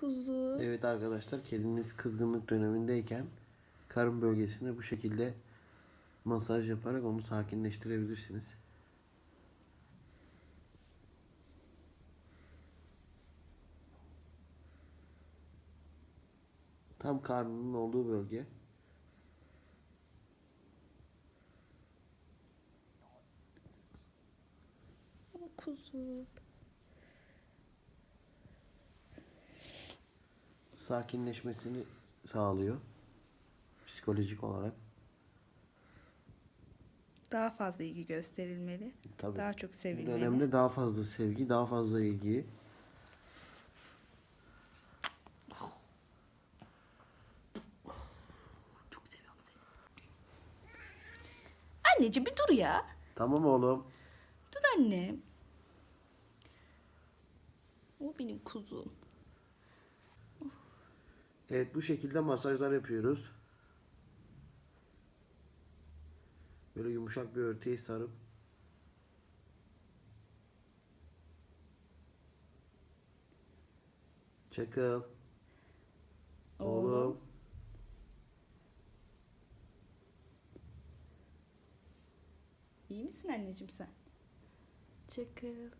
kuzu. Evet arkadaşlar kediniz kızgınlık dönemindeyken karın bölgesine bu şekilde masaj yaparak onu sakinleştirebilirsiniz. Tam karnının olduğu bölge. Kuzu. Sakinleşmesini sağlıyor. Psikolojik olarak. Daha fazla ilgi gösterilmeli. Tabii. Daha çok Bu sevilmeli. dönemde daha fazla sevgi, daha fazla ilgi. Çok seviyorum seni. Anneciğim bir dur ya. Tamam oğlum. Dur annem. O benim kuzum. Evet bu şekilde masajlar yapıyoruz. Böyle yumuşak bir örtüye sarıp Çakıl. Oğlum. Oğlum. İyi misin anneciğim sen? Çakıl.